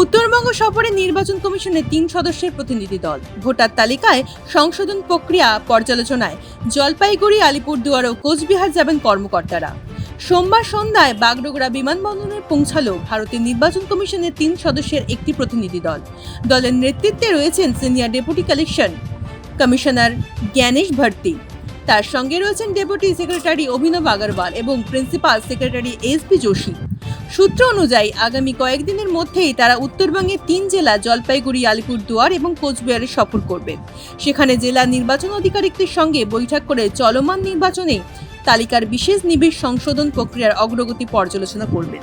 উত্তরবঙ্গ সফরে নির্বাচন কমিশনের তিন সদস্যের প্রতিনিধি দল। ভোটার তালিকায় সংশোধন প্রক্রিয়া পর্যালোচনায় জলপাইগুড়ি, আলিপুরদুয়ার ও কোচবিহার যাবেন কর্মকর্তারা। সোমবার সন্ধ্যায় বাগডোগরা বিমানবন্দরে পৌঁছালো ভারতের নির্বাচন কমিশনের তিন সদস্যের একটি প্রতিনিধি দল। দলের নেতৃত্বে রয়েছেন senior deputy collection commissioner Gyanesh Bharti. তার সঙ্গে রয়েছেন ডেপুটি সেক্রেটারি অভিনব আগরওয়াল এবং principal secretary S P Joshi. সূত্র অনুযায়ী, আগামী কয়েকদিনের মধ্যেই তারা উত্তরবঙ্গে তিন জেলা, জলপাইগুড়ি, আলিপুরদুয়ার এবং কোচবিহারে সফর করবেন সেখানে জেলা নির্বাচন আধিকারিকদের সঙ্গে বৈঠক করে চলমান নির্বাচনে তালিকার বিশেষ নিবিড় সংশোধন প্রক্রিয়ার অগ্রগতি পর্যালোচনা করবেন